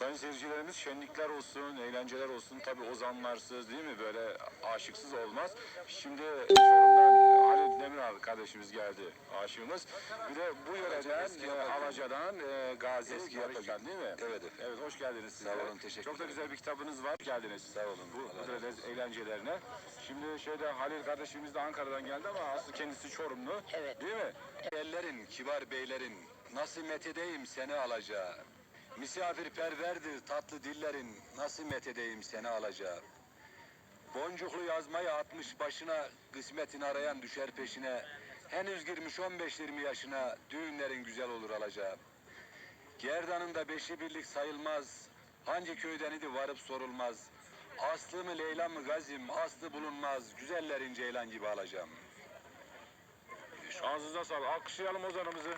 Sayın seyircilerimiz şenlikler olsun, eğlenceler olsun. Tabii ozanlarsız değil mi? Böyle aşıksız olmaz. Şimdi Çorum'dan Ali Demir abi kardeşimiz geldi aşığımız. Bir de bu yöreden e. Alaca'dan e, Gazi Eski Yarışcan değil mi? Evet efendim. Evet hoş geldiniz size. Sağ olun, teşekkür Çok da güzel bir kitabınız var. Hoş geldiniz. Sağ olun, Bu tür eğlencelerine. Şimdi şeyde Halil kardeşimiz de Ankara'dan geldi ama aslı kendisi Çorumlu. Evet. Değil mi? Ellerin, kibar beylerin, nasıl methedeyim seni alacağı. Misafirperverdir tatlı dillerin, nasıl methedeyim seni alacağı. Boncuklu yazmayı atmış başına, kısmetini arayan düşer peşine. Henüz girmiş 15-20 yaşına, düğünlerin güzel olur alacağı. Gerdanında beşi birlik sayılmaz, hangi köyden idi varıp sorulmaz. Aslı mı Leyla mı gazim, aslı bulunmaz, güzellerin ceylan gibi alacağım. Ağzınıza sağlık. Alkışlayalım ozanımızı.